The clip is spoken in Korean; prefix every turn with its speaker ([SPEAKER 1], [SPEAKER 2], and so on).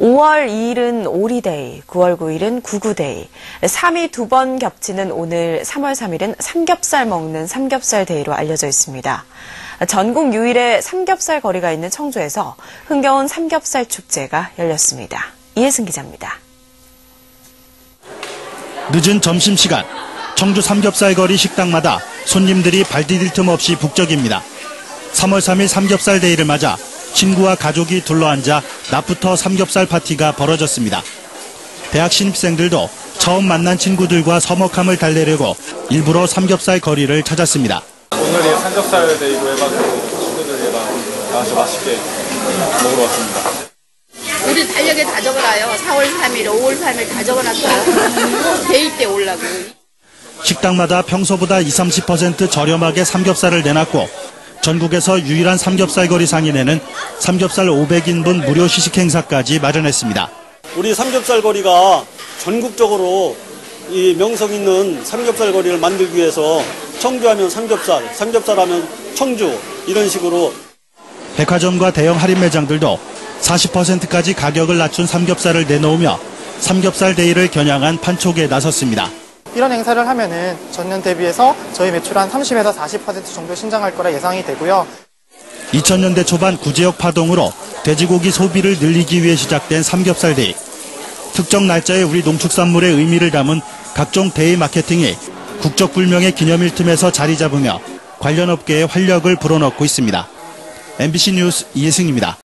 [SPEAKER 1] 5월 2일은 오리데이, 9월 9일은 구구데이, 3이 두 번 겹치는 오늘 3월 3일은 삼겹살 먹는 삼겹살 데이로 알려져 있습니다. 전국 유일의 삼겹살 거리가 있는 청주에서 흥겨운 삼겹살 축제가 열렸습니다. 이혜승 기자입니다.
[SPEAKER 2] 늦은 점심시간 청주 삼겹살 거리 식당마다 손님들이 발 디딜 틈 없이 북적입니다. 3월 3일 삼겹살 데이를 맞아 친구와 가족이 둘러앉아 낮부터 삼겹살 파티가 벌어졌습니다. 대학 신입생들도 처음 만난 친구들과 서먹함을 달래려고 일부러 삼겹살 거리를 찾았습니다.
[SPEAKER 3] 오늘이 삼겹살 데이고 해가지고 친구들이랑 나와서 맛있게 먹으러 왔습니다.
[SPEAKER 4] 우리 달력에 다 적어놔요. 4월 3일, 5월 3일 다 적어놨어요. 데이 때 오려고.
[SPEAKER 2] 식당마다 평소보다 20, 30% 저렴하게 삼겹살을 내놨고 전국에서 유일한 삼겹살 거리 상인에는 삼겹살 500인분 무료 시식 행사까지 마련했습니다.
[SPEAKER 5] 우리 삼겹살 거리가 전국적으로 이 명성 있는 삼겹살 거리를 만들기 위해서 청주하면 삼겹살, 삼겹살하면 청주 이런 식으로
[SPEAKER 2] 백화점과 대형 할인 매장들도 40%까지 가격을 낮춘 삼겹살을 내놓으며 삼겹살 데이를 겨냥한 판촉에 나섰습니다.
[SPEAKER 6] 이런 행사를 하면은 전년 대비해서 저희 매출 한 30에서 40% 정도 신장할 거라 예상이 되고요.
[SPEAKER 2] 2000년대 초반 구제역 파동으로 돼지고기 소비를 늘리기 위해 시작된 삼겹살 데이. 특정 날짜에 우리 농축산물의 의미를 담은 각종 데이 마케팅이 국적 불명의 기념일 틈에서 자리 잡으며 관련 업계에 활력을 불어넣고 있습니다. MBC 뉴스 이혜승입니다.